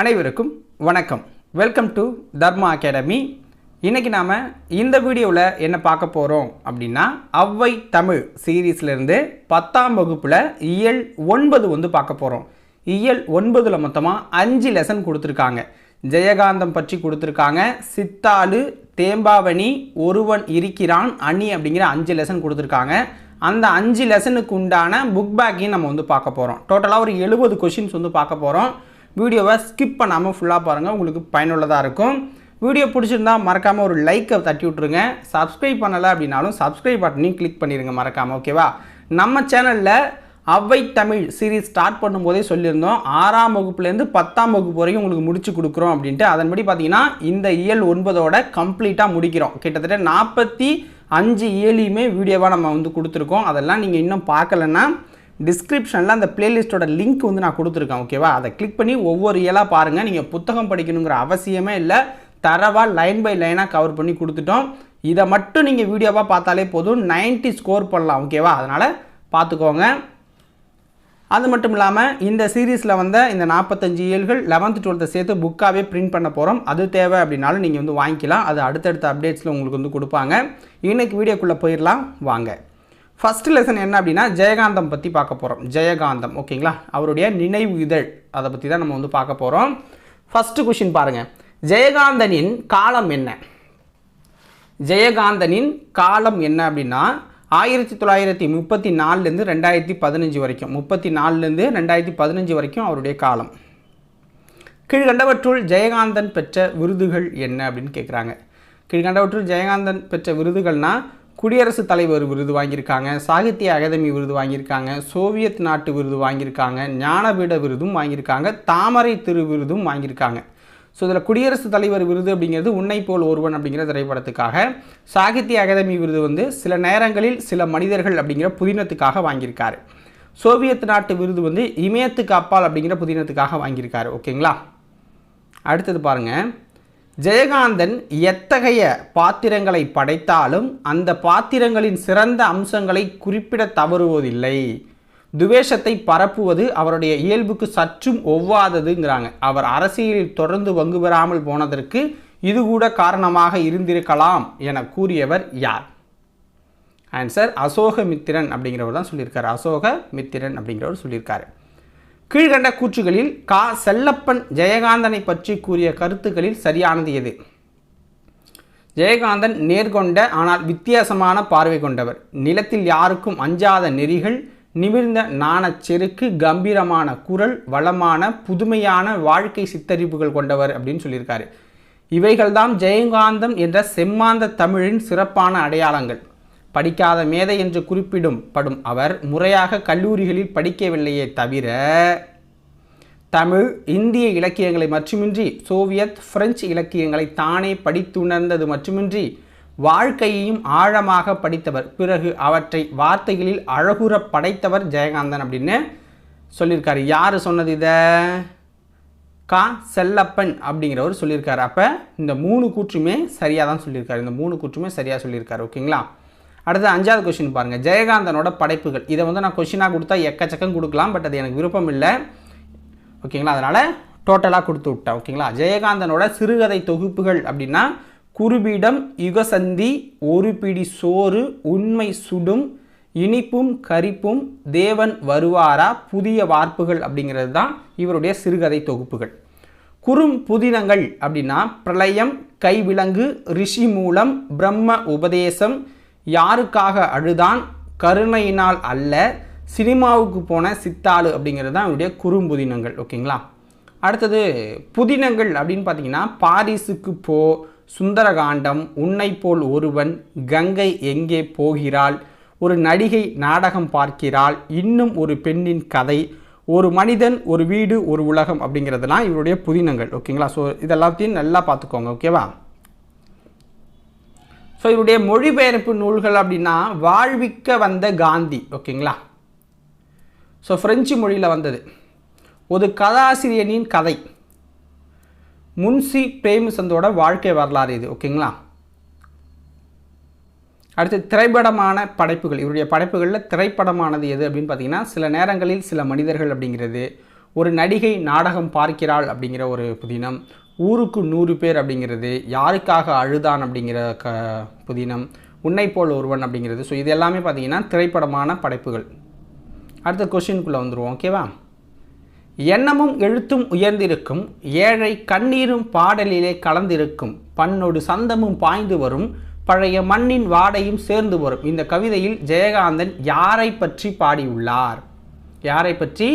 அனைவருக்கும் வணக்கம். Welcome to Dharma academy இன்றைக்கி நாம் இந்த வீடியோவில் என்ன பார்க்க போகிறோம் அப்படின்னா அவ்வை தமிழ் சீரீஸ்லேருந்து பத்தாம் வகுப்பில் இயல் ஒன்பது வந்து பார்க்க போகிறோம் இயல் ஒன்பதில் மொத்தமாக அஞ்சு லெசன் கொடுத்துருக்காங்க. ஜெயகாந்தம் பற்றி கொடுத்துருக்காங்க. சித்தாளு தேம்பாவணி ஒருவன் இருக்கிறான் அணி அப்படிங்கிற அஞ்சு லெசன் கொடுத்துருக்காங்க. அந்த அஞ்சு லெசனுக்கு உண்டான புக் பேக்கையும் நம்ம வந்து பார்க்க போகிறோம் டோட்டலாக ஒரு எழுபது கொஷின்ஸ் வந்து பார்க்க போகிறோம் வீடியோவை ஸ்கிப் பண்ணாமல் ஃபுல்லாக பாருங்கள் உங்களுக்கு பயனுள்ளதாக இருக்கும். வீடியோ பிடிச்சிருந்தா மறக்காமல் ஒரு லைக்கை தட்டி விட்ருங்க சப்ஸ்கிரைப் பண்ணலை அப்படின்னாலும் சப்ஸ்கிரைப் பட்டனையும் கிளிக் பண்ணிடுங்க மறக்காமல் ஓகேவா நம்ம சேனலில் அவ்வை தமிழ் சீரீஸ் ஸ்டார்ட் பண்ணும்போதே சொல்லியிருந்தோம். ஆறாம் வகுப்புலேருந்து பத்தாம் வகுப்பு வரைக்கும் உங்களுக்கு முடிச்சு கொடுக்குறோம் அப்படின்ட்டு. அதன்படி பார்த்தீங்கன்னா இந்த இயல் ஒன்பதோட கம்ப்ளீட்டாக முடிக்கிறோம். கிட்டத்தட்ட நாற்பத்தி அஞ்சு இயலையுமே வீடியோவாக நம்ம வந்து கொடுத்துருக்கோம். அதெல்லாம் நீங்கள் இன்னும் பார்க்கலன்னா டிஸ்கிரிப்ஷனில் அந்த பிளேலிஸ்ட்டோட லிங்க் வந்து நான் கொடுத்துருக்கேன் ஓகேவா அதை கிளிக் பண்ணி ஒவ்வொரு இயலாக பாருங்கள் நீங்கள் புத்தகம் படிக்கணுங்கிற அவசியமே இல்லை. தரவாக லைன் பை லைனாக கவர் பண்ணி கொடுத்துட்டோம். இதை மட்டும் நீங்கள் வீடியோவாக பார்த்தாலே போதும். 90 ஸ்கோர் பண்ணலாம் ஓகேவா அதனால் பார்த்துக்கோங்க. அது மட்டும் இல்லாமல் இந்த சீரீஸில் வந்த இந்த நாற்பத்தஞ்சு இயல்கள் லெவன்த்து டுவெல்த்தை சேர்த்து புக்காகவே பிரிண்ட் பண்ண போகிறோம் அது தேவை அப்படின்னாலும் நீங்கள் வந்து வாங்கிக்கலாம். அது அடுத்தடுத்த அப்டேட்ஸில் உங்களுக்கு வந்து கொடுப்பாங்க. இன்னைக்கு வீடியோக்குள்ளே போயிடலாம். வாங்க. ஃபஸ்ட்டு லெசன் என்ன அப்படின்னா ஜெயகாந்தம் பற்றி பார்க்க போகிறோம் ஜெயகாந்தம் ஓகேங்களா? அவருடைய நினைவு இதழ் அதை பற்றி தான் நம்ம வந்து பார்க்க போகிறோம் ஃபஸ்ட்டு கொஷின் பாருங்கள் ஜெயகாந்தனின் காலம் என்ன? ஜெயகாந்தனின் காலம் என்ன அப்படின்னா ஆயிரத்தி தொள்ளாயிரத்தி முப்பத்தி நாலுலேருந்து ரெண்டாயிரத்தி பதினஞ்சு வரைக்கும். முப்பத்தி நாலுலேருந்து ரெண்டாயிரத்தி பதினஞ்சு வரைக்கும் அவருடைய காலம். கீழ்கண்டவற்றுள் ஜெயகாந்தன் பெற்ற விருதுகள் என்ன அப்படின்னு கேட்குறாங்க கீழ்கண்டவற்றுள் ஜெயகாந்தன் பெற்ற விருதுகள்னால் குடியரசுத் தலைவர் விருது வாங்கியிருக்காங்க சாகித்ய அகாதமி விருது வாங்கியிருக்காங்க சோவியத் நாட்டு விருது வாங்கியிருக்காங்க ஞானபீட விருதும் வாங்கியிருக்காங்க தாமரை திரு விருதும் வாங்கியிருக்காங்க. ஸோ இதில் குடியரசுத் தலைவர் விருது அப்படிங்கிறது உன்னை போல் ஒருவன் அப்படிங்கிற திரைப்படத்துக்காக சாகித்ய அகாதமி விருது வந்து சில நேரங்களில் சில மனிதர்கள் அப்படிங்கிற புதினத்துக்காக வாங்கியிருக்காரு. சோவியத் நாட்டு விருது வந்து இமயத்துக்கு அப்பால் அப்படிங்கிற புதினத்துக்காக வாங்கியிருக்காரு. ஓகேங்களா? அடுத்தது பாருங்கள் ஜெயகாந்தன் எத்தகைய பாத்திரங்களை படைத்தாலும் அந்த பாத்திரங்களின் சிறந்த அம்சங்களை குறிப்பிட தவறுவதில்லை. துவேஷத்தை பரப்புவது அவருடைய இயல்புக்கு சற்றும் ஒவ்வாததுங்கிறாங்க. அவர் அரசியலில் தொடர்ந்து பங்கு பெறாமல் போனதற்கு இது கூட காரணமாக இருந்திருக்கலாம் என கூறியவர் யார்? ஆன்சர் அசோகமித்திரன் அப்படிங்கிறவர் தான் சொல்லியிருக்காரு. அசோகமித்திரன் அப்படிங்கிறவர் சொல்லியிருக்காரு. கீழ்கண்ட கூற்றுகளில் கா. செல்லப்பன் ஜெயகாந்தனை பற்றி கூறிய கருத்துக்களில் சரியானது எது? ஜெயகாந்தன் நேர்கொண்ட ஆனால் வித்தியாசமான பார்வை கொண்டவர். நிலத்தில் யாருக்கும் அஞ்சாத நெறிகள் நிமிர்ந்த நாணச் செருக்கு கம்பீரமான குரல் வளமான புதுமையான வாழ்க்கை சித்தரிப்புகள் கொண்டவர் அப்படின்னு சொல்லியிருக்காரு. இவைகள்தான் ஜெயகாந்தம் என்ற செம்மாந்த தமிழின் சிறப்பான அடையாளங்கள். படிக்காத மேதை என்று குறிப்பிடும் படும் அவர் முறையாக கல்லூரிகளில் படிக்கவில்லையே தவிர தமிழ் இந்திய இலக்கியங்களை மட்டுமின்றி சோவியத் பிரெஞ்சு இலக்கியங்களை தானே படித்துணர்ந்தது மட்டுமின்றி வாழ்க்கையையும் ஆழமாக படித்தவர். பிறகு அவற்றை வார்த்தைகளில் அழகுற படைத்தவர் ஜெயகாந்தன் அப்படின்னு சொல்லியிருக்காரு. யார் சொன்னது இதை? கா. செல்லப்பன் அப்படிங்கிறவர் சொல்லியிருக்காரு. அப்போ இந்த மூணு கூற்றுமே சரியாக தான் சொல்லியிருக்காரு. இந்த மூணு கூற்றுமே சரியாக சொல்லியிருக்காரு. ஓகேங்களா? அடுத்து அஞ்சாவது கொஷின் பாருங்கள் ஜெயகாந்தனோட படைப்புகள். இதை வந்து நான் கொஷினாக கொடுத்தா எக்கச்சக்கம் கொடுக்கலாம் பட் அது எனக்கு விருப்பம் இல்லை. ஓகேங்களா? அதனால் டோட்டலாக கொடுத்து விட்டேன். ஓகேங்களா? ஜெயகாந்தனோட சிறுகதை தொகுப்புகள் அப்படின்னா குருபீடம் யுகசந்தி ஒரு பிடி சோறு உண்மை சுடும் இனிப்பும் கரிப்பும் தேவன் வருவாரா புதிய வார்ப்புகள் அப்படிங்கிறது தான் இவருடைய சிறுகதை தொகுப்புகள். குறும் புதினங்கள் அப்படின்னா பிரளயம் கைவிலங்கு ரிஷி மூலம் பிரம்ம உபதேசம் யாருக்காக அழுதான்? கருணையினால் அல்ல. சினிமாவுக்கு போன சித்தாளு அப்படிங்கிறது தான் இவருடைய குறும்புதினங்கள் ஓகேங்களா? அடுத்தது புதினங்கள் அப்படின்னு பார்த்தீங்கன்னா பாரிஸுக்கு போ சுந்தரகாண்டம் உன்னை போல் ஒருவன் கங்கை எங்கே போகிறாள்? ஒரு நடிகை நாடகம் பார்க்கிறாள். இன்னும் ஒரு பெண்ணின் கதை ஒரு மனிதன் ஒரு வீடு ஒரு உலகம் அப்படிங்கிறதுலாம் இவருடைய புதினங்கள் ஓகேங்களா? ஸோ இதெல்லாத்தையும் நல்லா பார்த்துக்கோங்க ஓகேவா? ஸோ இவருடைய மொழிபெயர்ப்பு நூல்கள் அப்படின்னா வாழ்விக்க வந்த காந்தி. ஓகேங்களா? ஸோ ஃப்ரெஞ்சு மொழியில் வந்தது. ஒரு கதாசிரியனின் கதை. முன்சி பிரேமசந்தோட வாழ்க்கை வரலாறு இது ஓகேங்களா? அடுத்து திரைப்படமான படைப்புகள். இவருடைய படைப்புகளில் திரைப்படமானது எது அப்படின்னு பார்த்தீங்கன்னா சில நேரங்களில் சில மனிதர்கள் அப்படிங்கிறது ஒரு நடிகை நாடகம் பார்க்கிறாள் அப்படிங்கிற ஒரு புதினம் ஊருக்கு நூறு பேர் அப்படிங்கிறது யாருக்காக அழுதான் அப்படிங்கிற க புதினம் உன்னை போல் ஒருவன் அப்படிங்கிறது. ஸோ இது எல்லாமே பார்த்தீங்கன்னா திரைப்படமான படைப்புகள். அடுத்த கொஷினுக்குள்ளே வந்துடுவோம் ஓகேவா எண்ணமும் எழுத்தும் உயர்ந்திருக்கும் ஏழை கண்ணீரும் பாடலிலே கலந்திருக்கும் பண்ணோடு சந்தமும் பாய்ந்து வரும் பழைய மண்ணின் வாடையும் சேர்ந்து வரும். இந்த கவிதையில் ஜெயகாந்தன் யாரை பற்றி பாடியுள்ளார்? யாரை பற்றி?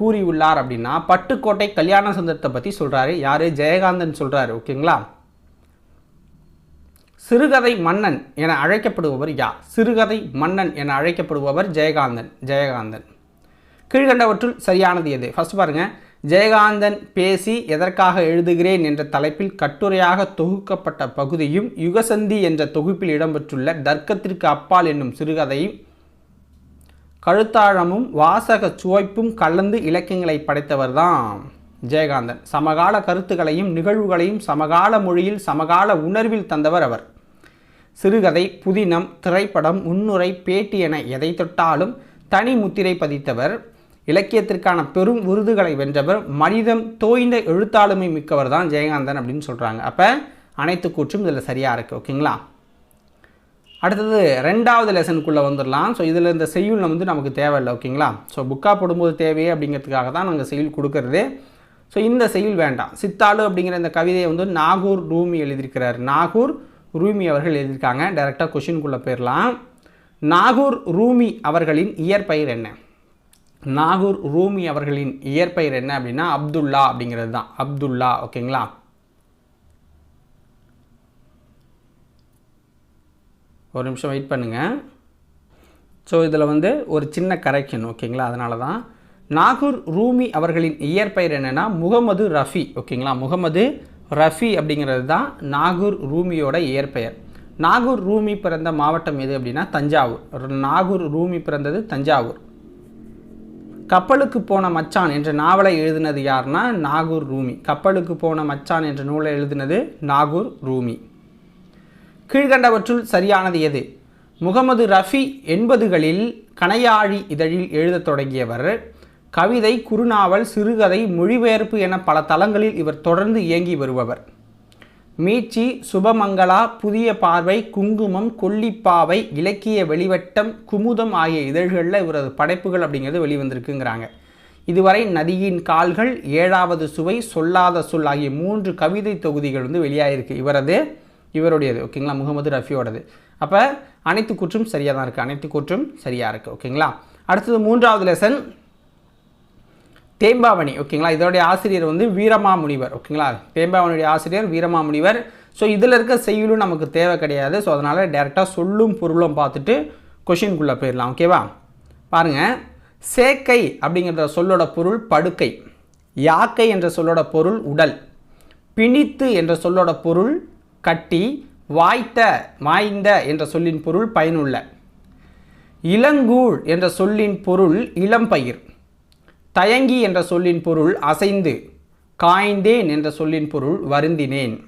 கூறியுள்ளார் அப்படின்னா பட்டுக்கோட்டை கல்யாண சுந்தரத்தை பற்றி சொல்கிறாரு யார்? ஜெயகாந்தன் சொல்கிறாரு ஓகேங்களா? சிறுகதை மன்னன் என அழைக்கப்படுபவர் யார்? சிறுகதை மன்னன் என அழைக்கப்படுபவர் ஜெயகாந்தன். ஜெயகாந்தன். கீழ்கண்டவற்றுள் சரியானது எது? ஃபர்ஸ்ட் பாருங்கள் ஜெயகாந்தன் பேசி எதற்காக எழுதுகிறேன் என்ற தலைப்பில் கட்டுரையாக தொகுக்கப்பட்ட பகுதியும் யுகசந்தி என்ற தொகுப்பில் இடம்பெற்றுள்ள தர்க்கத்திற்கு அப்பால் என்னும் சிறுகதையும் கழுத்தாழமும் வாசக சுவைப்பும் கலந்து இலக்கியங்களை படைத்தவர் தான் ஜெயகாந்தன் சமகால கருத்துக்களையும் நிகழ்வுகளையும் சமகால மொழியில் சமகால உணர்வில் தந்தவர் அவர். சிறுகதை புதினம் திரைப்படம் முன்னுரை பேட்டி என எதை தொட்டாலும் தனி முத்திரை பதித்தவர். இலக்கியத்திற்கான பெரும் விருதுகளை வென்றவர். மனிதம் தோய்ந்த எழுத்தாளுமை மிக்கவர் தான் ஜெயகாந்தன் அப்படின்னு சொல்கிறாங்க அப்போ அனைத்து கூற்றும் இதில் சரியாக இருக்குது ஓகேங்களா? அடுத்தது ரெண்டாவது லெசனுக்குள்ளே வந்துடலாம் ஸோ இதில் இந்த செய்யுள் வந்து நமக்கு தேவையில்லை ஓகேங்களா ஸோ புக்காக போடும்போது தேவையே அப்படிங்கிறதுக்காக தான் நாங்கள் செய்யுள் கொடுக்கறது. ஸோ இந்த செய்யுள் வேண்டாம். சித்தாளு அப்படிங்கிற இந்த கவிதையை வந்து நாகூர் ரூமி எழுதியிருக்கிறார். நாகூர் ரூமி அவர்கள் எழுதியிருக்காங்க. டைரெக்டாக கொஷினுக்குள்ளே போயிடலாம் நாகூர் ரூமி அவர்களின் இயற்பெயர் என்ன? நாகூர் ரூமி அவர்களின் இயற்பெயர் என்ன அப்படின்னா அப்துல்லா அப்படிங்கிறது தான். அப்துல்லா ஓகேங்களா ஒரு நிமிஷம் வெயிட் பண்ணுங்கள் ஸோ இதில் வந்து ஒரு சின்ன கரெக்ஷன் ஓகேங்களா? அதனால தான். நாகூர் ரூமி அவர்களின் இயற்பெயர் என்னென்னா முகமது ரஃபி ஓகேங்களா? முகமது ரஃபி அப்படிங்கிறது தான் நாகூர் ரூமியோட இயற்பெயர். நாகூர் ரூமி பிறந்த மாவட்டம் எது அப்படின்னா தஞ்சாவூர். நாகூர் ரூமி பிறந்தது தஞ்சாவூர். கப்பலுக்கு போன மச்சான் என்ற நாவலை எழுதினது யாருன்னா நாகூர் ரூமி. கப்பலுக்கு போன மச்சான் என்ற நூலை எழுதினது நாகூர் ரூமி. கீழ்கண்டவற்றுள் சரியானது எது? முகமது ரஃபி எண்பதுகளில் கணையாழி இதழில் எழுதத் தொடங்கியவர். கவிதை குறுநாவல் சிறுகதை மொழிபெயர்ப்பு என பல தளங்களில் இவர் தொடர்ந்து இயங்கி வருபவர். மீட்சி சுபமங்களா புதிய பார்வை குங்குமம் கொல்லிப்பாவை இலக்கிய வெளிவட்டம் குமுதம் ஆகிய இதழ்களில் இவரது படைப்புகள் அப்படிங்கிறது வெளிவந்திருக்குங்கிறாங்க. இதுவரை நதியின் கால்கள் ஏழாவது சுவை சொல்லாத சொல் ஆகிய மூன்று கவிதை தொகுதிகள் வந்து வெளியாகிருக்கு இவரது இவருடையது ஓகேங்களா முகமது ரஃபியோடது. அப்போ அனைத்து கூற்றும் சரியாக தான் இருக்குது அனைத்து கூற்றும் சரியாக இருக்குது ஓகேங்களா அடுத்தது மூன்றாவது லெசன் தேம்பாவணி ஓகேங்களா இதோடைய ஆசிரியர் வந்து வீரமாமுனிவர் ஓகேங்களா தேம்பாவணியுடைய ஆசிரியர் வீரமாமுனிவர். ஸோ இதில் இருக்க செய்யுளும் நமக்கு தேவை கிடையாது. ஸோ அதனால் டேரெக்டாக சொல்லும் பொருளும் பார்த்துட்டு கொஷின்குள்ளே போயிடலாம் ஓகேவா பாருங்கள் சேக்கை அப்படிங்கிற சொல்லோட பொருள் படுக்கை. யாக்கை என்ற சொல்லோட பொருள் உடல். பிணித்து என்ற சொல்லோட பொருள் கட்டி வாய்த்த மாய்ந்த என்ற சொல்லின் பொருள் பயனுள்ள. இளங்கூழ் என்ற சொல்லின் பொருள் இளம்பயிர். தயங்கி என்ற சொல்லின் பொருள் அசைந்து. காய்ந்தேன் என்ற சொல்லின் பொருள் வருந்தினேன்.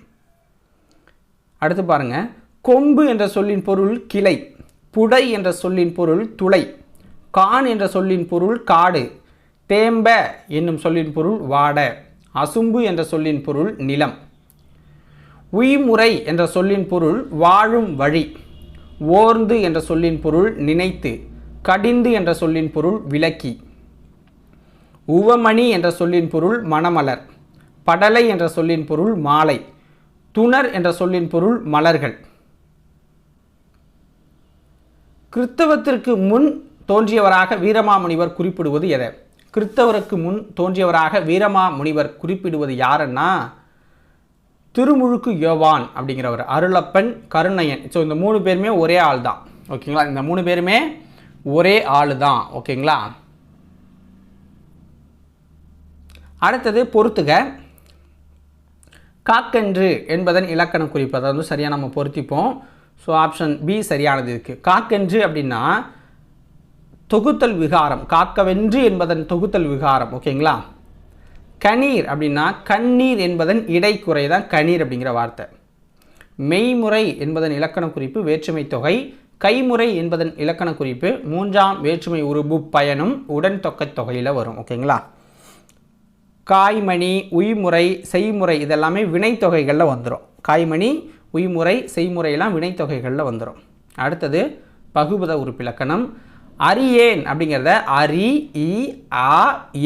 அடுத்து பாருங்க. கொம்பு என்ற சொல்லின் பொருள் கிளை. புடை என்ற சொல்லின் பொருள் துளை. கான் என்ற சொல்லின் பொருள் காடு. தேம்ப என்னும் சொல்லின் பொருள் வாட. அசும்பு என்ற சொல்லின் பொருள் நிலம். உய்முறை என்ற சொல்லின் பொருள் வாழும் வழி. ஓர்ந்து என்ற சொல்லின் பொருள் நினைத்து. கடிந்து என்ற சொல்லின் பொருள் விளக்கி. உவமணி என்ற சொல்லின் பொருள் மணமலர் படலை என்ற சொல்லின் பொருள் மாலை. துணர் என்ற சொல்லின் பொருள் மலர்கள். கிறித்தவத்திற்கு முன் தோன்றியவராக வீரமாமுனிவர் குறிப்பிடுவது எதை? கிறித்தவருக்கு முன் தோன்றியவராக வீரமாமுனிவர் குறிப்பிடுவது யாருன்னா திருமுழுக்கு யோவான் அப்படிங்கிறவர் அருளப்பன் கருணையன். ஸோ இந்த மூணு பேருமே ஒரே ஆள் தான் ஓகேங்களா இந்த மூணு பேருமே ஒரே ஆள் தான் ஓகேங்களா அடுத்தது பொறுத்துக. காக்கென்று என்பதன் இலக்கண குறிப்பு. அதை வந்து சரியாக நம்ம பொருத்திப்போம். ஸோ ஆப்ஷன் பி சரியானது இருக்குது காக்கென்று அப்படின்னா தொகுத்தல் விகாரம். காக்கவென்று என்பதன் தொகுத்தல் விகாரம். ஓகேங்களா கணீர் அப்படின்னா கண்ணீர் என்பதன் இடைக்குறை தான் கணீர் அப்படிங்கிற வார்த்தை. மெய்முறை என்பதன் இலக்கண குறிப்பு வேற்றுமை தொகை கைமுறை என்பதன் இலக்கண குறிப்பு மூன்றாம் வேற்றுமை உருபு பயனும் உடன் தொக்கை தொகையில் வரும். ஓகேங்களா காய்மணி உய்முறை செய்முறை இதெல்லாமே வினைத்தொகைகளில் வந்துடும் காய்மணி உய்முறை செய்முறையெல்லாம் வினைத்தொகைகளில் வந்துடும் அடுத்தது பகுபத உறுப்பிலக்கணம் அரியேன் அப்படிங்கிறத அரி இ ஆ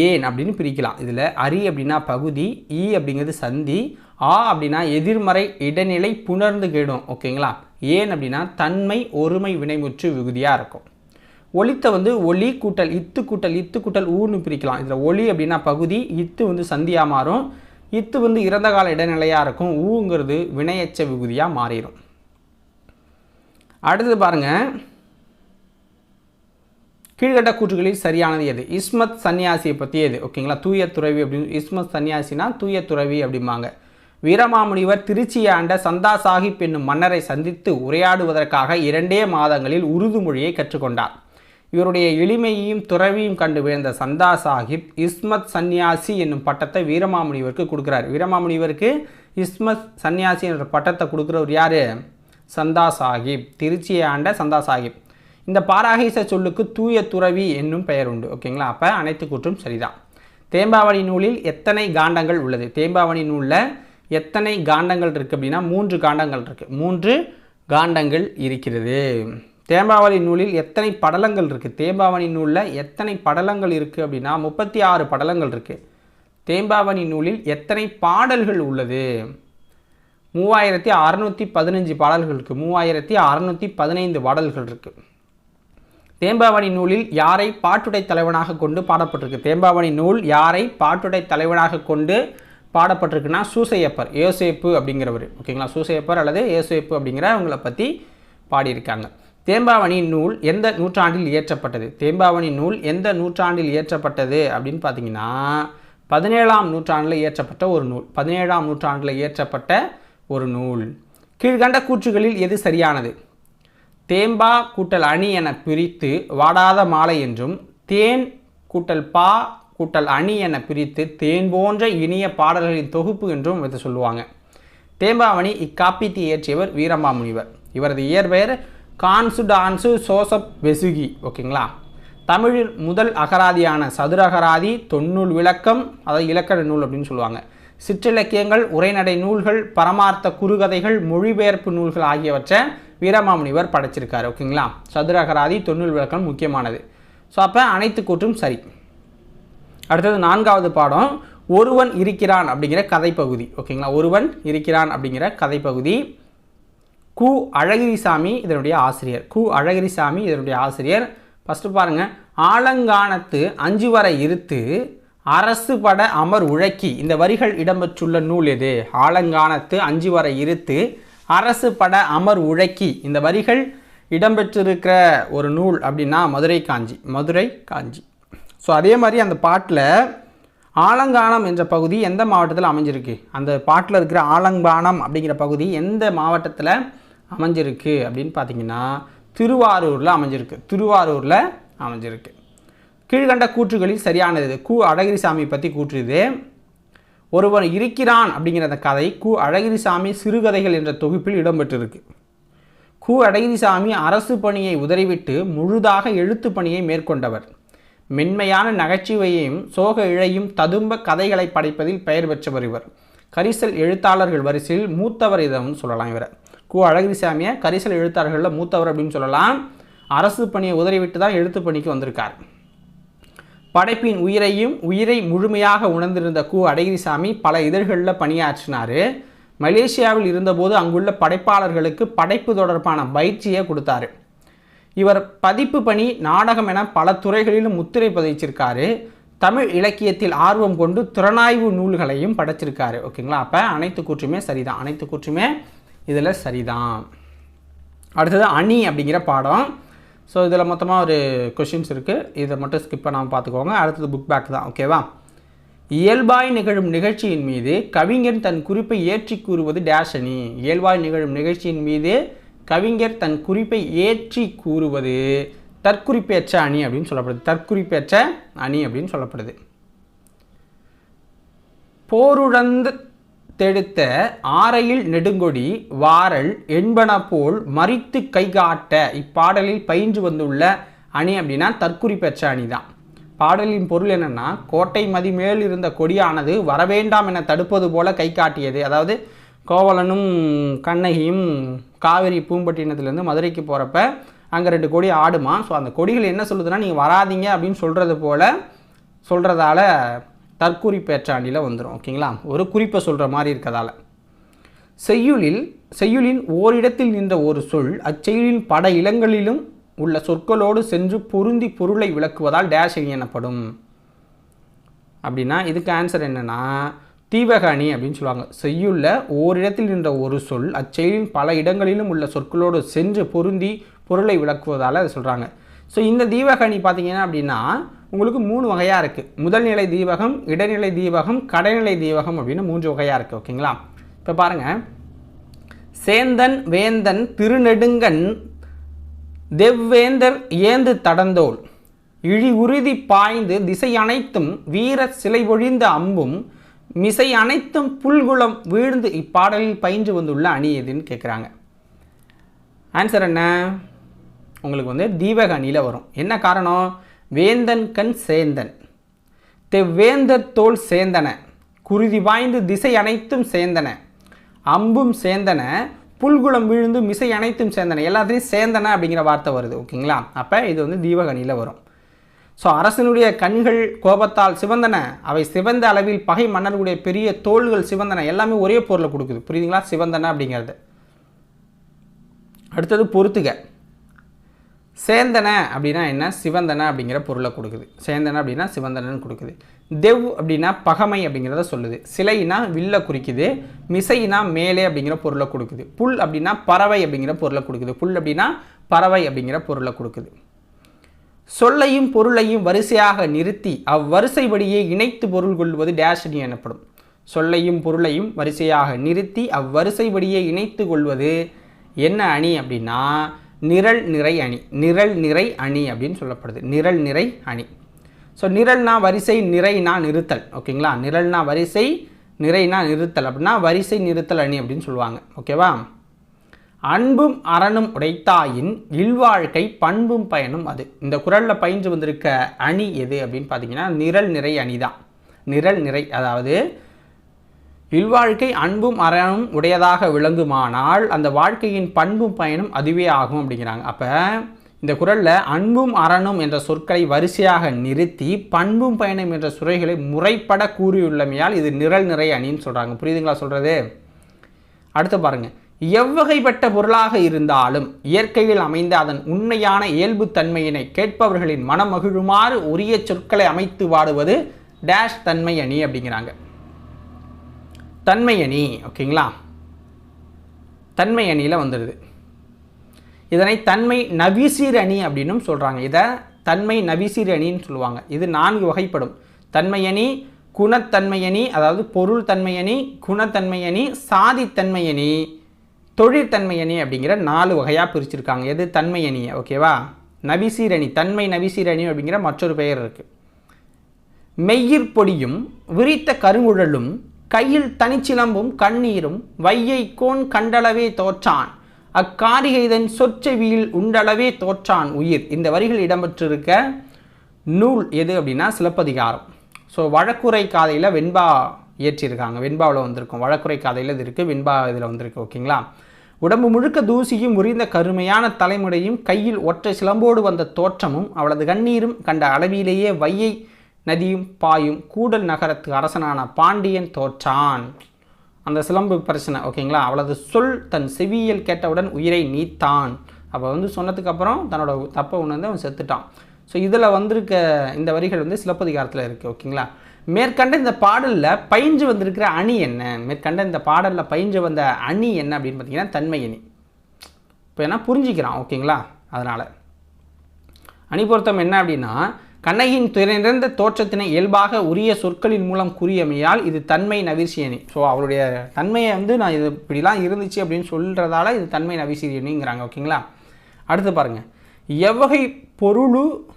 ஏன் அப்படின்னு பிரிக்கலாம். இதில் அரி அப்படின்னா பகுதி இ அப்படிங்கிறது சந்தி ஆ அப்படின்னா எதிர்மறை இடைநிலை புணர்ந்து கேடும். ஓகேங்களா? ஏன் அப்படின்னா தன்மை ஒருமை வினைமுற்று விகுதியாக இருக்கும். ஒலித்தை வந்து ஒலி கூட்டல் இத்து கூட்டல் இத்து கூட்டல் ஊன்னு பிரிக்கலாம். இதில் ஒலி அப்படின்னா பகுதி இத்து வந்து சந்தியாக மாறும். இத்து வந்து இறந்த கால இடைநிலையாக இருக்கும். ஊங்கிறது வினையச்ச விகுதியாக மாறிடும். அடுத்தது பாருங்கள் கீழ்கட்ட கூற்றுகளில் சரியானது எது? இஸ்மத் சன்னியாசியை பற்றி எது? ஓகேங்களா தூய துறவி அப்படின்னு இஸ்மத் சன்னியாசினா தூய துறவி அப்படிம்பாங்க. வீரமாமுனிவர் திருச்சியை ஆண்ட சந்தா சாஹிப் என்னும் மன்னரை சந்தித்து உரையாடுவதற்காக இரண்டே மாதங்களில் உருது மொழியை கற்றுக்கொண்டார். இவருடைய எளிமையையும் துறவியும் கண்டு விழுந்த சந்தா சாஹிப் இஸ்மத் சன்னியாசி என்னும் பட்டத்தை வீரமாமுனிவருக்கு கொடுக்குறார். வீரமாமுனிவருக்கு இஸ்மத் சன்னியாசி என்ற பட்டத்தை கொடுக்குறவர் யார்? சந்தா சாஹிப். திருச்சியை ஆண்ட சந்தா சாஹிப். இந்த பாராகீச சொல்லுக்கு தூய துறவி என்னும் பெயர் உண்டு ஓகேங்களா? அப்போ அனைத்து கூற்றும் சரிதான். தேம்பாவணி நூலில் எத்தனை காண்டங்கள் உள்ளது? தேம்பாவணி நூலில் எத்தனை காண்டங்கள் இருக்குது அப்படின்னா மூன்று காண்டங்கள் இருக்குது மூன்று காண்டங்கள் இருக்கிறது. தேம்பாவளி நூலில் எத்தனை படலங்கள் இருக்குது தேம்பாவணி நூலில் எத்தனை படலங்கள் இருக்குது அப்படின்னா முப்பத்தி ஆறு படலங்கள் இருக்குது தேம்பாவணி நூலில் எத்தனை பாடல்கள் உள்ளது? மூவாயிரத்தி அறநூற்றி பதினஞ்சு பாடல்கள் இருக்குது மூவாயிரத்தி அறநூற்றி பதினைந்து பாடல்கள் இருக்குது தேம்பாவணி நூலில் யாரை பாட்டுடை தலைவனாக கொண்டு பாடப்பட்டிருக்கு? தேம்பாவணி நூல் யாரை பாட்டுடை தலைவனாக கொண்டு பாடப்பட்டிருக்குன்னா சூசையப்பர் யோசேப்பு அப்படிங்கிறவர். ஓகேங்களா? சூசையப்பர் அல்லது யோசேப்பு அப்படிங்கிற அவங்கள பற்றி பாடியிருக்காங்க. தேம்பாவணி நூல் எந்த நூற்றாண்டில் இயற்றப்பட்டது? தேம்பாவணி நூல் எந்த நூற்றாண்டில் இயற்றப்பட்டது அப்படின்னு பார்த்தீங்கன்னா பதினேழாம் நூற்றாண்டில் இயற்றப்பட்ட ஒரு நூல். பதினேழாம் நூற்றாண்டில் இயற்றப்பட்ட ஒரு நூல். கீழ்கண்ட கூற்றுகளில் எது சரியானது? தேம்பா கூட்டல் அணி என பிரித்து வாடாத மாலை என்றும் தேன் கூட்டல் பா கூட்டல் அணி என பிரித்து தேன் போன்ற இனிய பாடல்களின் தொகுப்பு என்றும் இதை சொல்லுவாங்க. தேம்பாவணி இக்காப்பீத்தை இயற்றியவர் வீரமாமுனிவர் இவரது இயற்பெயர் கான்சு டான்சு சோசப் வெசுகி ஓகேங்களா? தமிழில் முதல் அகராதியான சதுரகராதி தொன்னூல் விளக்கம் அதாவது இலக்கண நூல் அப்படின்னு சொல்லுவாங்க. சிற்றிலக்கியங்கள் உரைநடை நூல்கள் பரமார்த்த குறுகதைகள் மொழிபெயர்ப்பு நூல்கள் ஆகியவற்றை வீரமாமுனிவர் படைச்சிருக்காரு ஓகேங்களா? சதுரகராதி தொண்ணூல் விளக்கம் முக்கியமானது. ஸோ அப்போ அனைத்து கூற்றும் சரி. அடுத்தது நான்காவது பாடம் ஒருவன் இருக்கிறான் அப்படிங்கிற கதைப்பகுதி ஓகேங்களா? ஒருவன் இருக்கிறான் அப்படிங்கிற கதைப்பகுதி. கு அழகிரிசாமி இதனுடைய ஆசிரியர். கு அழகிரிசாமி இதனுடைய ஆசிரியர். ஃபஸ்ட்டு பாருங்கள் ஆலங்கானத்து அஞ்சு வரை இருத்து அரசு பட அமர் உழக்கி இந்த வரிகள் இடம்பெற்றுள்ள நூல் எது? ஆலங்கானத்து அஞ்சு வரை இருத்து அரசு பட அமர் உழக்கி இந்த வரிகள் இடம்பெற்றிருக்கிற ஒரு நூல் அப்படின்னா மதுரை காஞ்சி மதுரை காஞ்சி. ஸோ அதே மாதிரி அந்த பாட்டில் ஆலங்கானம் என்ற பகுதி எந்த மாவட்டத்தில் அமைஞ்சிருக்கு? அந்த பாட்டில் இருக்கிற ஆலங்கானம் அப்படிங்கிற பகுதி எந்த மாவட்டத்தில் அமைஞ்சிருக்கு அப்படின்னு பார்த்தீங்கன்னா திருவாரூரில் அமைஞ்சிருக்கு. திருவாரூரில் அமைஞ்சிருக்கு. கீழ்கண்ட கூற்றுகளில் சரியானது. கூ கு அழகிரிசாமி பற்றி கூற்று இது ஒருவன் இருக்கிறான் அப்படிங்கிற அந்த கதை கு அழகிரிசாமி சிறுகதைகள் என்ற தொகுப்பில் இடம்பெற்றிருக்கு. கு அழகிரிசாமி அரசு பணியை உதறிவிட்டு முழுதாக எழுத்து பணியை மேற்கொண்டவர். மென்மையான நகைச்சுவையையும் சோக இழையும் ததும்ப கதைகளை படைப்பதில் பெயர் பெற்றவர் இவர். கரிசல் எழுத்தாளர்கள் வரிசையில் மூத்தவர் இதம்னு சொல்லலாம் இவரை. கு அழகிரிசாமியை கரிசல் எழுத்தாளர்களில் மூத்தவர் அப்படின்னு சொல்லலாம். அரசு பணியை உதறிவிட்டு தான் எழுத்து பணிக்கு வந்திருக்கார். படைப்பின் உயிரையும் உயிரை முழுமையாக உணர்ந்திருந்த கு அடகிரிசாமி பல இதழ்களில் பணியாற்றினார். மலேசியாவில் இருந்தபோது அங்குள்ள படைப்பாளர்களுக்கு படைப்பு தொடர்பான பயிற்சியை கொடுத்தாரு. இவர் பதிப்பு பணி நாடகம் என பல துறைகளிலும் முத்திரை பதிச்சிருக்காரு. தமிழ் இலக்கியத்தில் ஆர்வம் கொண்டு திறனாய்வு நூல்களையும் படைச்சிருக்காரு. ஓகேங்களா? அப்போ அனைத்து கூற்றுமே சரிதான். அனைத்து கூற்றுமே இதில் சரிதான். அடுத்தது அணி அப்படிங்கிற பாடம். ஸோ இதில் மொத்தமாக ஒரு கொஷின்ஸ் இருக்குது இதை மட்டும் ஸ்கிப் பண்ணாமல் பார்த்துக்கோங்க. அடுத்தது புக் பேக் தான் ஓகேவா இயல்பாய் நிகழும் நிகழ்ச்சியின் மீது கவிஞர் தன் குறிப்பை ஏற்றி கூறுவது டேஷ் அணி இயல்பாய் நிகழும் நிகழ்ச்சியின் மீது கவிஞர் தன் குறிப்பை ஏற்றி கூறுவது தற்குறிப்பேற்ற அணி அப்படின்னு சொல்லப்படுது. தற்குறிப்பேற்ற அணி அப்படின்னு சொல்லப்படுது. போருடந்த தெடுத்த ஆரையில் நெடுங்கொடி வாரல் என்பன போல் மறித்து கைகாட்ட இப்பாடலில் பயின்று வந்துள்ள அணி அப்படின்னா தற்குறி பெற்ற அணி தான். பாடலின் பொருள் என்னென்னா கோட்டை மதிமேல் இருந்த கொடியானது வரவேண்டாம் என தடுப்பது போல கை காட்டியது. அதாவது கோவலனும் கண்ணகியும் காவிரி பூம்பட்டினத்துலேருந்து மதுரைக்கு போகிறப்ப அங்கே ரெண்டு கொடி ஆடுமா? ஸோ அந்த கொடிகள் என்ன சொல்லுதுன்னா நீங்கள் வராதீங்க அப்படின்னு சொல்கிறது போல் சொல்கிறதால தற்குறி பேச்சாண்டியில் வந்துடும் ஓகேங்களா? ஒரு குறிப்பை சொல்கிற மாதிரி இருக்கதால் செய்யுளில் செய்யுளின் ஓரிடத்தில் நின்ற ஒரு சொல் அச்செயலின் பட இளங்களிலும் உள்ள சொற்களோடு சென்று பொருந்தி பொருளை விளக்குவதால் டேஷ் அணி எனப்படும். அப்படின்னா இதுக்கு ஆன்சர் என்னென்னா தீவக அணி அப்படின்னு சொல்லுவாங்க. செய்யுள்ள ஓரிடத்தில் நின்ற ஒரு சொல் அச்செயலின் பல இடங்களிலும் உள்ள சொற்களோடு சென்று பொருந்தி பொருளை விளக்குவதால் அதை சொல்கிறாங்க ஸோ இந்த தீவக அணி பார்த்தீங்கன்னா அப்படின்னா உங்களுக்கு மூணு வகையாக இருக்குது முதல் நிலை தீபகம் இடைநிலை தீபகம் கடைநிலை தீபகம் அப்படின்னு மூன்று வகையாக இருக்குது ஓகேங்களா? இப்போ பாருங்கள் சேந்தன் வேந்தன் திருநெடுங்கன் தெவ்வேந்தர் ஏந்து தடந்தோல் இழி உறுதி பாய்ந்து திசை அனைத்தும் வீர சிலை ஒழிந்த அம்பும் மிசை அனைத்தும் புல்குளம் வீழ்ந்து இப்பாடலில் பயின்று வந்துள்ள அணி எதுன்னு கேட்குறாங்க ஆன்சர் என்ன? உங்களுக்கு வந்து தீபக அணியில் வரும். என்ன காரணம்? வேந்தன் கண் சேந்தன். தெவ்வேந்தர் தோல் சேந்தன குருதி வாய்ந்து திசை அனைத்தும் சேந்தன. அம்பும் சேந்தன புல்குளம் விழுந்து மிசை அனைத்தும் சேந்தன. எல்லாத்துலேயும் சேந்தன அப்படிங்கிற வார்த்தை வருது ஓகேங்களா? அப்போ இது வந்து தீபகணியில் வரும். ஸோ அரசனுடைய கண்கள் கோபத்தால் சிவந்தன அவை சிவந்த அளவில் பகை மன்னர்களுடைய பெரிய தோள்கள் சிவந்தன. எல்லாமே ஒரே பொருளை கொடுக்குது. புரியுதுங்களா? சிவந்தன அப்படிங்கிறது. அடுத்தது பொறுத்துக. சேந்தன அப்படின்னா என்ன? சிவந்தன அப்படிங்கிற பொருளை கொடுக்குது. சேந்தன அப்படின்னா சிவந்தனன்னு கொடுக்குது. தெவ் அப்படின்னா பகமை அப்படிங்கிறத சொல்லுது. சிலைனா வில்ல குறிக்குது. மிசைனா மேலே அப்படிங்கிற பொருளை கொடுக்குது. புல் அப்படின்னா பறவை அப்படிங்கிற பொருளை கொடுக்குது. புல் அப்படின்னா பறவை அப்படிங்கிற பொருளை கொடுக்குது. சொல்லையும் பொருளையும் வரிசையாக நிறுத்தி அவ்வரிசைப்படியே இணைத்து பொருள் கொள்வது டேஷனி எனப்படும். சொல்லையும் பொருளையும் வரிசையாக நிறுத்தி அவ்வரிசைப்படியே இணைத்து கொள்வது என்ன அணி அப்படின்னா நிரல் நிறை அணி. நிரல் நிறை அணி அப்படின்னு சொல்லப்படுது. நிரல் நிறை அணி. ஸோ நிரல்னா வரிசை நிறைனா நிறுத்தல். ஓகேங்களா நிரல்னா வரிசை நிறைனா நிறுத்தல். அப்படின்னா வரிசை நிறுத்தல் அணி அப்படின்னு சொல்லுவாங்க. ஓகேவா அன்பும் அறனும் உடைத்தாயின் இல்வாழ்க்கை பண்பும் பயனும் அது. இந்த குரலில் பயின்று வந்திருக்க அணி எது அப்படின்னு பார்த்தீங்கன்னா நிரல் நிறை அணி தான். நிரல் நிறை அதாவது இல்வாழ்க்கை அன்பும் அறனும் உடையதாக விளங்குமானால் அந்த வாழ்க்கையின் பண்பும் பயனும் அதுவே ஆகும் அப்படிங்கிறாங்க. அப்போ இந்த குரலில் அன்பும் அறனும் என்ற சொற்களை வரிசையாக நிறுத்தி பண்பும் பயனும் என்ற சுரைகளை முறைப்பட கூறியுள்ளமையால் இது நிரல் நிறை அணின்னு சொல்கிறாங்க புரியுதுங்களா சொல்கிறது அடுத்து பாருங்கள் எவ்வகைப்பட்ட பொருளாக இருந்தாலும் இயற்கையில் அமைந்த அதன் உண்மையான இயல்புத்தன்மையினை கேட்பவர்களின் மனம் மகிழுமாறு உரிய சொற்களை அமைத்து வாடுவது டேஷ் தன்மை அணி அப்படிங்கிறாங்க. தன்மை அணி ஓகேங்களா தன்மை அணியில் வந்துடுது இதனை தன்மை நவிசீர் அணி அப்படின்னும் சொல்கிறாங்க இதை தன்மை நவிசீர் அணின்னு சொல்லுவாங்க. இது நான்கு வகைப்படும். தன்மையணி குணத்தன்மையணி அதாவது பொருள் தன்மையணி குணத்தன்மையணி சாதித்தன்மையணி தொழிற்தன்மையணி அப்படிங்கிற நாலு வகையாக பிரிச்சிருக்காங்க. எது தன்மையணி ஓகேவா நவிசீரணி தன்மை நவிசீரணி அப்படிங்கிற மற்றொரு பெயர் இருக்குது மெய்யிற்பொடியும் விரித்த கருங்குழலும் கையில் தனிச்சிலம்பும் கண்ணீரும் வையை கோன் கண்டளவே தோற்றான். அக்காரிகைதன் சொற்செவியில் உண்டளவே தோற்றான் உயிர். இந்த வரிகள் இடம்பெற்றிருக்க நூல் எது அப்படின்னா சிலப்பதிகாரம். ஸோ வழக்குரை காதையில் வெண்பா இயற்றியிருக்காங்க வெண்பாவில் வந்திருக்கும். வழக்குரை காதையில் இது இருக்குது வெண்பா இதில் வந்திருக்கு. ஓகேங்களா உடம்பு முழுக்க தூசியும் உரிந்த கருமையான தலைமுறையும் கையில் ஒற்றை சிலம்போடு வந்த தோற்றமும் அவளது கண்ணீரும் கண்ட அளவிலேயே வையை நதியும் பாயும் கூடல் நகரத்து அரசனான பாண்டியன் தோற்றான். அந்த சிலம்பு பிரச்சனை ஓகேங்களா? அவளது சொல் தன் செவியல் கேட்டவுடன் உயிரை நீத்தான். அப்போ வந்து சொன்னதுக்கப்புறம் தன்னோட தப்பை உணர்ந்து அவன் செத்துட்டான். ஸோ இதில் வந்திருக்க இந்த வரிகள் வந்து சிலப்பதிகாரத்தில் இருக்குது ஓகேங்களா? மேற்கண்ட இந்த பாடலில் பயின்று வந்திருக்கிற அணி என்ன? மேற்கண்ட இந்த பாடலில் பயின்று வந்த அணி என்ன அப்படின்னு பார்த்தீங்கன்னா தன்மை அணி. இப்போ என்ன? புரிஞ்சிக்கிறான் ஓகேங்களா? அதனால். அணி பொருத்தம் என்ன அப்படின்னா கண்ணகியின் நிறைந்த தோற்றத்தினை இயல்பாக உரிய சொற்களின் மூலம் கூறியமையால் இது தன்மை நவிர்ச்சி ஸோ அவருடைய தன்மையை வந்து நான் இது இப்படிலாம் இருந்துச்சு அப்படின்னு சொல்கிறதால இது தன்மை நவீசியணிங்கிறாங்க ஓகேங்களா? அடுத்து பாருங்கள் எவ்வகை பொருளு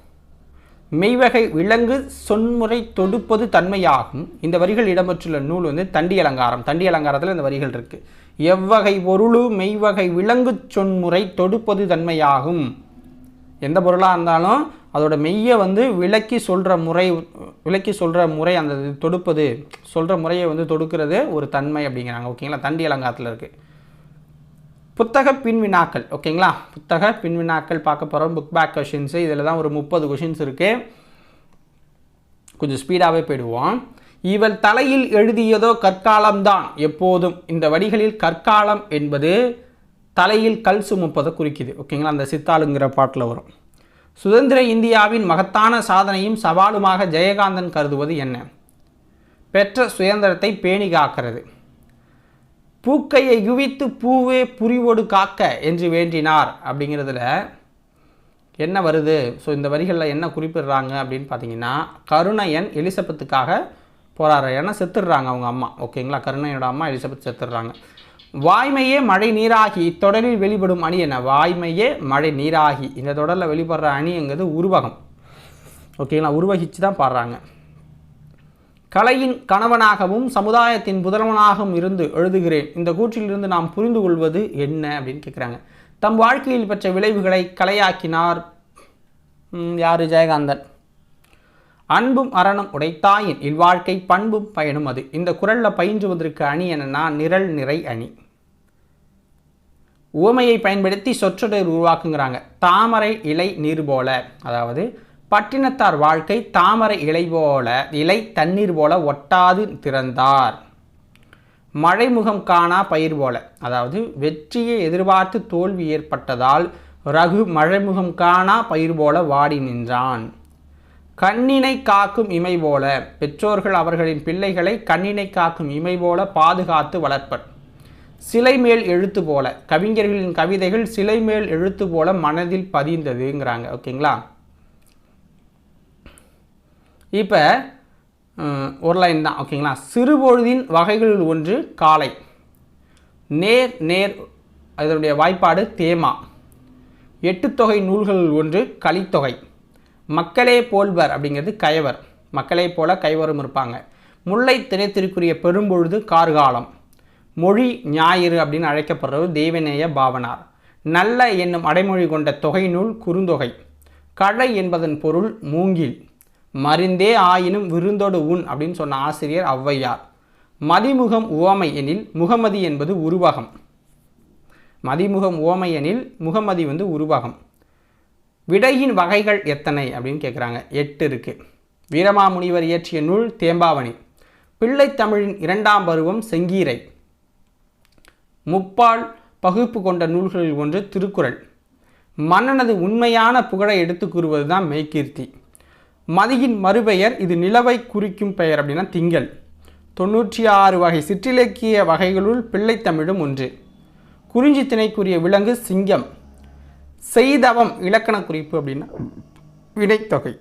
மெய்வகை விலங்கு சொன்முறை தொடுப்பது தன்மையாகும். இந்த வரிகள் இடம்பெற்றுள்ள நூல் வந்து தண்டி அலங்காரம். தண்டி அலங்காரத்தில் இந்த வரிகள் இருக்குது எவ்வகை பொருளு மெய்வகை விலங்கு சொன்முறை தொடுப்பது தன்மையாகும். எந்த பொருளாக இருந்தாலும் அதோட மெய்யை வந்து விளக்கி சொல்கிற முறை விளக்கி சொல்கிற முறை அந்த இது தொடுப்பது சொல்கிற முறையை வந்து தொடுக்கிறது ஒரு தன்மை அப்படிங்கிறாங்க. ஓகேங்களா? தண்டி அலங்காரத்தில் இருக்குது புத்தக பின்வினாக்கள். ஓகேங்களா? புத்தக பின்வினாக்கள் பார்க்க போகிறோம் புக் பேக் கொஷின்ஸு இதில் தான் ஒரு முப்பது கொஷின்ஸ் இருக்குது கொஞ்சம் ஸ்பீடாகவே போயிடுவோம். இவள் தலையில் எழுதியதோ கற்காலம்தான். எப்போதும். இந்த வடிகளில் கற்காலம் என்பது தலையில் கல் சுமப்பதை குறிக்குது. ஓகேங்களா? அந்த சித்தாளுங்கிற பாட்டில் வரும். சுதந்திர இந்தியாவின் மகத்தான சாதனையும் சவாலுமாக ஜெயகாந்தன் கருதுவது என்ன? பெற்ற சுதந்திரத்தை பேணி காக்கிறது. பூக்கையை குவித்து பூவே புரிவோடு காக்க என்று வேண்டினார் அப்படிங்கிறதுல என்ன வருது? ஸோ இந்த வரிகளில் என்ன குறிப்பிடுறாங்க அப்படின்னு பார்த்தீங்கன்னா கருணையன் எலிசபெத்துக்காக போகிறாரு ஏன்னா செத்துடுறாங்க அவங்க அம்மா. ஓகேங்களா? கருணையோட அம்மா எலிசபெத் செத்துடுறாங்க. வாய்மையே மழை நீராகி இத்தொடரில் வெளிப்படும் அணி என்ன? வாய்மையே மழை நீராகி. இந்த தொடரில் வெளிப்படுற அணிங்கிறது உருவகம். ஓகேங்களா உருவகிச்சு தான் பாடுறாங்க. கலையின் கணவனாகவும் சமுதாயத்தின் புதல்வனாகவும் இருந்து எழுதுகிறேன். இந்த கூற்றிலிருந்து நாம் புரிந்து கொள்வது என்ன அப்படின்னு கேட்குறாங்க தம் வாழ்க்கையில் பெற்ற விளைவுகளை கலையாக்கினார் யார் யாரு? ஜெயகாந்தன். அன்பும் அறனும் உடைத்தாயின் இல்வாழ்க்கை பண்பும் பயனும் அது. இந்த குரலில் பயின்றுவதற்கு அணி என்னன்னா நிரல் நிறை அணி. உவமையை பயன்படுத்தி சொற்றொடர் உருவாக்குங்கிறாங்க. தாமரை இலை நீர் போல. அதாவது பட்டினத்தார் வாழ்க்கை தாமரை இலை போல இலை தண்ணீர் போல ஒட்டாது திறந்தார். மழைமுகம் காணா பயிர் போல. அதாவது வெற்றியை எதிர்பார்த்து தோல்வி ஏற்பட்டதால் ரகு மழைமுகம் காணா பயிர் போல வாடி நின்றான். கண்ணினை காக்கும் இமை போல. பெற்றோர்கள் அவர்களின் பிள்ளைகளை கண்ணினை காக்கும் இமை போல பாதுகாத்து வளர்ப்பர். சிலை மேல் எழுத்து போல. கவிஞர்களின் கவிதைகள் சிலை மேல் எழுத்து போல மனதில் பதிந்ததுங்கிறாங்க. ஓகேங்களா? இப்போ ஒரு லைன் தான். ஓகேங்களா? சிறுபொழுதின் வகைகளில் ஒன்று காலை. நேர் நேர் அதனுடைய வாய்ப்பாடு தேமா. எட்டுத்தொகை நூல்களில் ஒன்று கலித்தொகை. மக்களே போல்வர் அப்படிங்கிறது கயவர். மக்களே போல கைவரும் இருப்பாங்க. முல்லை திணைத்திற்குரிய பெரும்பொழுது கார்காலம். மொழி ஞாயிறு அப்படின்னு அழைக்கப்படுறது தேவநேய பாவனார். நல்ல என்னும் அடைமொழி கொண்ட தொகை நூல் குறுந்தொகை. கடை என்பதன் பொருள் மூங்கில். மருந்தே ஆயினும் விருந்தோடு உண் அப்படின்னு சொன்ன ஆசிரியர் ஔவையார். மதிமுகம் உவமை எனில் முகமதி என்பது உருவகம். மதிமுகம் உவமை எனில் முகமதி வந்து உருவகம். விடையின் வகைகள் எத்தனை அப்படின்னு கேட்குறாங்க எட்டு இருக்குது வீரமாமுனிவர் இயற்றிய நூல் தேம்பாவணி. பிள்ளைத்தமிழின் இரண்டாம் பருவம் செங்கீரை. முப்பால் பகுப்பு கொண்ட நூல்களில் ஒன்று திருக்குறள். மன்னனது உண்மையான புகழை எடுத்து கூறுவது தான் மெய்கீர்த்தி. மதியின் மறுபெயர் இது நிலவை குறிக்கும் பெயர் அப்படின்னா திங்கள். தொண்ணூற்றி ஆறு வகை சிற்றிலக்கிய வகைகளுள் பிள்ளைத்தமிழும் ஒன்று. குறிஞ்சி திணைக்குரிய விலங்கு சிங்கம். செய்தவம் இலக்கண குறிப்பு அப்படின்னா வினைத்தொகை.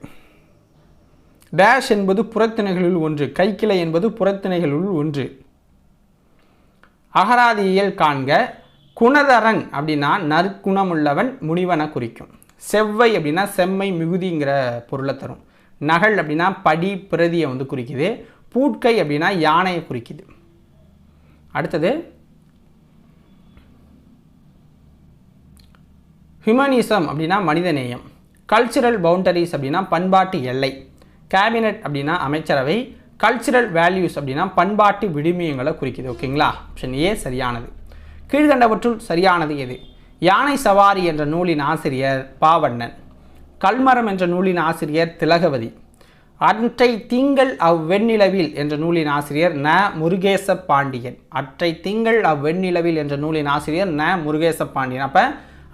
டேஷ் என்பது புறத்திணைகளுள் ஒன்று கைக்கிளை என்பது புறத்திணைகளுள் ஒன்று. அகராதியியல் காண்க குணதரன் அப்படின்னா நற்குணமுள்ளவன் முனிவனை குறிக்கும். செவ்வை அப்படின்னா செம்மை மிகுதிங்கிற பொருளை தரும். நகல் அப்படின்னா படி பிரதியை வந்து குறிக்குது. பூட்கை அப்படின்னா யானையை குறிக்குது. அடுத்தது ஹியூமனிசம் அப்படின்னா மனிதநேயம். கல்ச்சுரல் பவுண்டரிஸ் அப்படின்னா பண்பாட்டு எல்லை. கேபினட் அப்படின்னா அமைச்சரவை. கல்ச்சுரல் வேல்யூஸ் அப்படின்னா பண்பாட்டு விடுமியங்களை குறிக்குது ஓகேங்களா? ஆப்ஷன் ஏ சரியானது. கீழ்கண்டவற்றுள் சரியானது எது? யானை சவாரி என்ற நூலின் ஆசிரியர் பாவண்ணன். கல்மரம் என்ற நூலின் ஆசிரியர் திலகவதி. அற்றை திங்கள் அவ்வெண்ணிலவில் என்ற நூலின் ஆசிரியர் ந. முருகேச பாண்டியன் அற்றை திங்கள் அவ்வெண்ணிலவில் என்ற நூலின் ஆசிரியர் ந. முருகேச பாண்டியன் அப்போ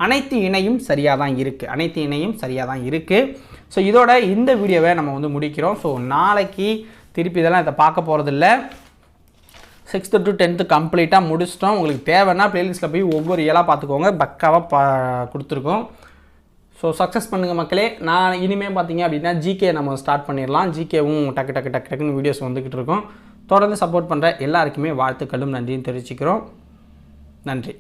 அனைத்து இணையும் சரியாக தான் இருக்குது அனைத்து இணையும் சரியாக தான் இருக்குது ஸோ இதோட இந்த வீடியோவை நம்ம வந்து முடிக்கிறோம். ஸோ நாளைக்கு திருப்பி இதெல்லாம் இதை பார்க்க போகிறதில்ல சிக்ஸ்த்து டு டென்த்து கம்ப்ளீட்டாக முடிச்சிட்டோம். உங்களுக்கு தேவைன்னா ப்ளேலிஸ்ட்டில் போய் ஒவ்வொரு இயலாக பார்த்துக்கோங்க. பக்காவாக பா கொடுத்துருக்கோம். ஸோ சக்ஸஸ் பண்ணுங்கள் மக்களே. நான் இனிமேல் பார்த்தீங்க அப்படின்னா ஜிகே நம்ம ஸ்டார்ட் பண்ணிடலாம். ஜிகேவும் டக்கு டக்கு டக்கு டக்குன்னு வீடியோஸ் வந்துக்கிட்டு இருக்கோம். தொடர்ந்து சப்போர்ட் பண்ணுற எல்லாருக்குமே வாழ்த்துக்களும் நன்றியும் தெரிவிச்சுக்கிறோம். நன்றி.